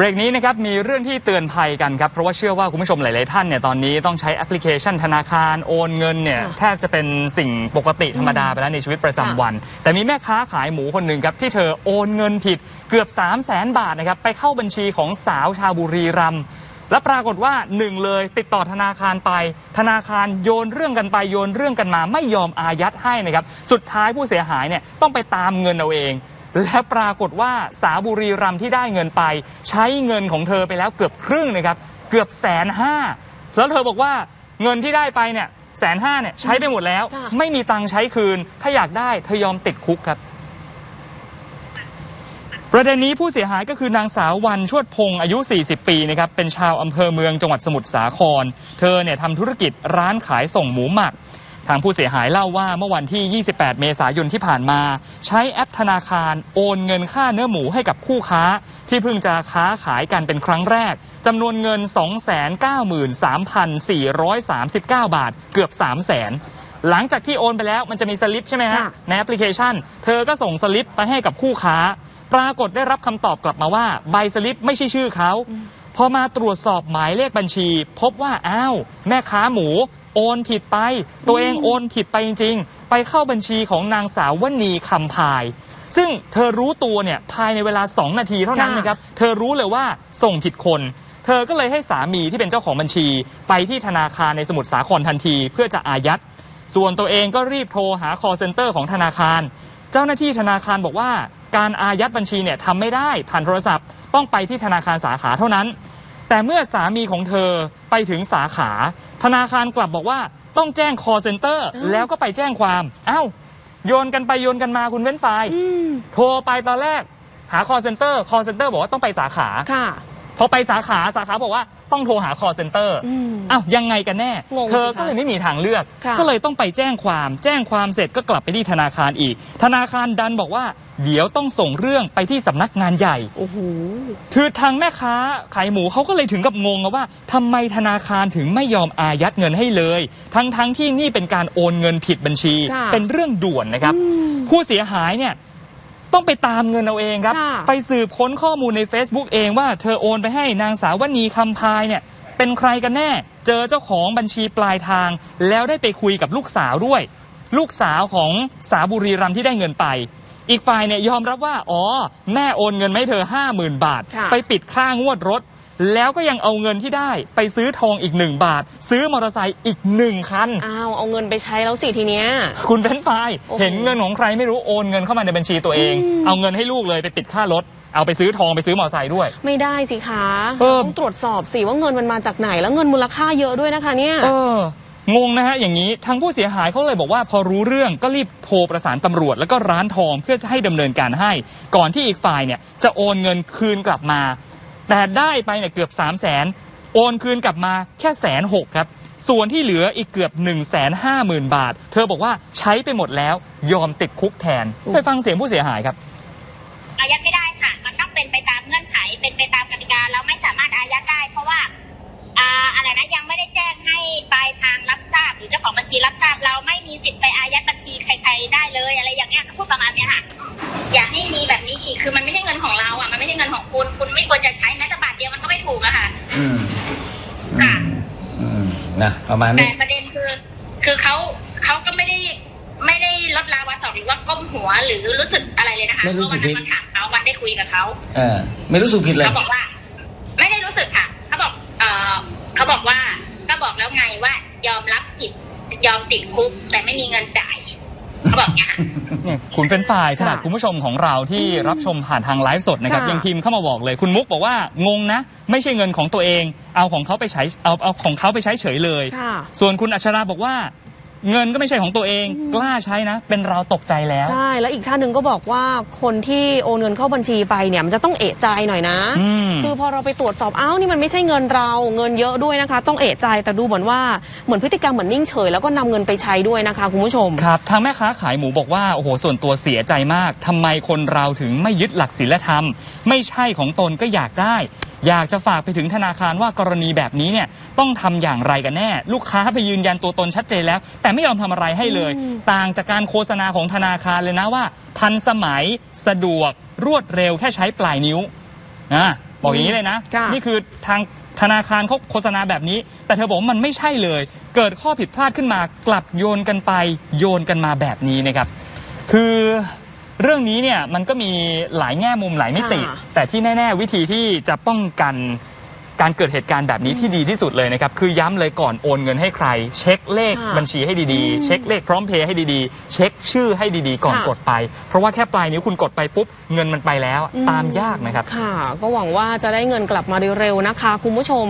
เบรกนี้นะครับมีเรื่องที่เตือนภัยกันครับ เพราะว่าเชื่อว่าคุณผู้ชมหลาย ๆ ท่านเนี่ยตอนนี้ต้องใช้แอปพลิเคชันธนาคารโอนเงินเนี่ยค่ะแทบจะเป็นสิ่งปกติธรรมดาไปแล้วในชีวิตประจำวัน แต่มีแม่ค้าขายหมูคนหนึ่งครับที่เธอโอนเงินผิดเกือบ 3 0 0แสนบาทนะครับไปเข้าบัญชีของสาวชาวบุรีรัมย์และปรากฏว่าหนึ่งเลยติดต่อธนาคารไป ธนาคารโยนเรื่องกันไปโยนเรื่องกันมา ไม่ยอมอายัดให้นะครับ สุดท้ายผู้เสียหายเนี่ยต้องไปตามเงินเอาเอง และปรากฏว่าสาวบุรีรัมย์ที่ได้เงินไป ใช้เงินของเธอไปแล้วเกือบครึ่งนะครับ เกือบแสนห้าแล้วเธอบอกว่าเงินที่ได้ไปเนี่ยแสนห้าเนี่ยใช้ไปหมดแล้วค่ะไม่มีตังค์ใช้คืน ถ้าอยากได้เธอยอมติดคุกครับ ประเด็นนี้ผู้เสียหายก็คือนางสาววันชวดพงศ์อายุ 40 ปีนะครับเป็นชาวอำเภอเมืองจังหวัดสมุทรสาคร เธอเนี่ยทำธุรกิจร้านขายส่งหมูหมักทางผู้เสียหายเล่าว่าเมื่อวันที่ 28 เมษายนที่ผ่านมา ใช้แอปธนาคารโอนเงินค่าเนื้อหมูให้กับคู่ค้า ที่เพิ่งจะค้าขายกันเป็นครั้งแรกจำนวนเงิน 293,439 บาท เกือบ 3 0 0 0 0 0หลังจากที่โอนไปแล้วมันจะมีสลิปใช่ไหมฮะค่ะในแอปพลิเคชัน เธอก็ส่งสลิปไปให้กับคู่ค้า ปรากฏได้รับคำตอบกลับมาว่า ใบสลิปไม่ใช่ชื่อเขาพอมาตรวจสอบหมายเลขบัญชี พบว่าอ้าวแม่ค้าหมู โอนผิดไป ตัวเองโอนผิดไปจริง ๆ ไปเข้าบัญชีของนางสาววณีคำพาย ซึ่งเธอรู้ตัวเนี่ยภายในเวลา 2 นาทีเท่านั้นค่ะนะครับ เธอรู้เลยว่าส่งผิดคน เธอก็เลยให้สามีที่เป็นเจ้าของบัญชี ไปที่ธนาคารในสมุทรสาครทันที เพื่อจะอายัด ส่วนตัวเองก็รีบโทรหา call center ของธนาคาร เจ้าหน้าที่ธนาคารบอกว่า การอายัดบัญชีเนี่ยทำไม่ได้ผ่านโทรศัพท์ ต้องไปที่ธนาคารสาขาเท่านั้น แต่เมื่อสามีของเธอไปถึงสาขา ธนาคารกลับบอกว่าต้องแจ้ง call center อ้าวแล้วก็ไปแจ้งความเอ้าโยนกันไปโยนกันมาคุณเว้นไฟล์อืมโทรไปตอนแรกหา call center call center บอกว่าต้องไปสาขาค่ะ พอไปสาขาสาขาบอกว่าต้องโทรหา call center อืมอ้าวยังไงกันแน่ งงเธอสิคะก็เลยไม่มีทางเลือก ค่ะ ก็เลยต้องไปแจ้งความ แจ้งความเสร็จก็กลับไปที่ธนาคารอีก ธนาคารดันบอกว่า เดี๋ยวต้องส่งเรื่องไปที่สำนักงานใหญ่ โอ้โห คือทางแม่ค้าขายหมูเขาก็เลยถึงกับงงอะว่าทำไมธนาคารถึงไม่ยอมอายัดเงินให้เลย ทั้งทั้งที่นี่เป็นการโอนเงินผิดบัญชี ค่ะเป็นเรื่องด่วนนะครับอืมผู้เสียหายเนี่ย ต้องไปตามเงินเอาเองครับค่ะไปสืบค้นข้อมูลใน Facebook เองว่าเธอโอนไปให้นางสาววณีคำพายเนี่ยเป็นใครกันแน่ เจอเจ้าของบัญชีปลายทาง แล้วได้ไปคุยกับลูกสาวด้วย ลูกสาวของสาวบุรีรัมย์ที่ได้เงินไป อีกฝ่ายเนี่ยยอมรับว่า อ๋อ แม่โอนเงินมาให้เธอ 50,000 บาทค่ะไปปิดค่างวดรถ แล้วก็ยังเอาเงินที่ได้ไปซื้อทองอีกหนึ่งบาท ซื้อมอเตอร์ไซค์อีกหนึ่งคัน อ้าว เอาเงินไปใช้แล้วสิทีเนี้ย คุณเฟ้นไฟรายโอ้โหเห็นเงินของใครไม่รู้โอนเงินเข้ามาในบัญชีตัวเองอืมเอาเงินให้ลูกเลยไปปิดค่ารถเอาไปซื้อทองไปซื้อมอเตอร์ไซค์ด้วย ไม่ได้สิคะเออต้องตรวจสอบสิว่าเงินมันมาจากไหนแล้วเงินมูลค่าเยอะด้วยนะคะเนี่ยเอองงนะฮะอย่างนี้ทางผู้เสียหายเขาเลยบอกว่าพอรู้เรื่องก็รีบโทรประสานตำรวจ แล้วก็ร้านทองเพื่อจะให้ดำเนินการให้ ก่อนที่อีกฝ่ายเนี่ยจะโอนเงินคืนกลับมา แต่ได้ไปเนี่ยเกือบ 3 0 0แสนโอนคืนกลับมาแค่แสนหกครับ ส่วนที่เหลืออีกเกือบ 1 5 0 0 0 0 บาท เธอบอกว่าใช้ไปหมดแล้วยอมติดคุกแทน ไปฟังเสียงผู้เสียหายครับ อายัดไม่ได้ค่ะ มันต้องเป็นไปตามเงื่อนไข เป็นไปตามกติกาเราไม่สามารถอายัดได้เพราะว่าอ่าอะไรนะยังไม่ได้แจ้งให้ปลายทางรับทราบหรือเจ้าของบัญชีรับทราบเราไม่มีสิทธิ์ไปอายัดบัญชีใครๆได้เลยอะไรอย่างเงี้ยพูดประมาณเนี้ยค่ะอย่าให้มีแบบนี้อีกคือมันไม่ใช่เงินของเราอะมันไม่ใช่เงินของคุณคุณไม่ควรจะใช้ นะประมาณแต่นี้ประเด็นคือ คือเขาเขาก็ไม่ได้ไม่ได้ลดลาวาสอกหรือว่าก้มหัวหรือรู้สึกอะไรเลยนะคะไม่เพรู้ราะสึวักนนั้นผิดมันถามเขาวันได้คุยกับเขาเออไม่รู้สึกผิดเลยเขาบอกว่า ไม่ได้รู้สึกค่ะเขาบอกเออเขาบอกว่าก็บอกแล้วไงว่ายอมรับผิดยอมติดคุกแต่ไม่มีเงินจ่าย เขาบอกอย่างเงี้ยค่ะเนี่ยคุณเป็นฝ่ายขนาดค่ะคุณผู้ชมของเราที่รับชมผ่านทางไลฟ์สดนะครับค่ะ ยังพิมพ์เข้ามาบอกเลยคุณมุกบอกว่างงนะ ไม่ใช่เงินของตัวเอง เอาของเขาไปใช้เอาเอาของเขาไปใช้เฉยเลย ค่ะ ส่วนคุณอัชราบอกว่า เงินก็ไม่ใช่ของตัวเองกล้าใช้นะ เป็นเราตกใจแล้ว ใช่ แล้วอีกท่านหนึ่งก็บอกว่าคนที่โอนเงินเข้าบัญชีไปเนี่ยมันจะต้องเอะใจหน่อยนะอืมคือพอเราไปตรวจสอบอ้าวนี่มันไม่ใช่เงินเราเงินเยอะด้วยนะคะ ต้องเอะใจแต่ดูเหมือนว่าเหมือนพฤติกรรมเหมือนนิ่งเฉยแล้วก็นำเงินไปใช้ด้วยนะคะคุณผู้ชมครับทางแม่ค้าขายหมูบอกว่าโอ้โหส่วนตัวเสียใจมากทำไมคนเราถึงไม่ยึดหลักศีลธรรม ไม่ใช่ของตนก็อยากได้ อยากจะฝากไปถึงธนาคารว่ากรณีแบบนี้เนี่ยต้องทำอย่างไรกันแน่ ลูกค้าไปยืนยันตัวตนชัดเจนแล้ว แต่ไม่ยอมทำอะไรให้เลยอืมต่างจากการโฆษณาของธนาคารเลยนะว่า ทันสมัยสะดวกรวดเร็วแค่ใช้ปลายนิ้วนะบอกอย่างนี้เลยนะค่ะนี่คือทางธนาคารเขาโฆษณาแบบนี้ แต่เธอบอกว่ามันไม่ใช่เลย เกิดข้อผิดพลาดขึ้นมากลับโยนกันไปโยนกันมาแบบนี้นะครับ คือ เรื่องนี้เนี่ยมันก็มีหลายแง่มุมหลายมิติค่ะแต่ที่แน่ ๆ วิธีที่จะป้องกันการเกิดเหตุการณ์แบบนี้ที่ดีที่สุดเลยนะครับ คือย้ำเลยก่อนโอนเงินให้ใคร เช็คเลขค่ะบัญชีให้ดีๆ เช็คเลขพร้อมเพย์ให้ดีๆ เช็คชื่อให้ดีๆ ก่อนค่ะกดไป เพราะว่าแค่ปลายนิ้วคุณกดไปปุ๊บ เงินมันไปแล้วอืมตามยากนะครับ ค่ะ ก็หวังว่าจะได้เงินกลับมาเร็วๆนะคะ คุณผู้ชม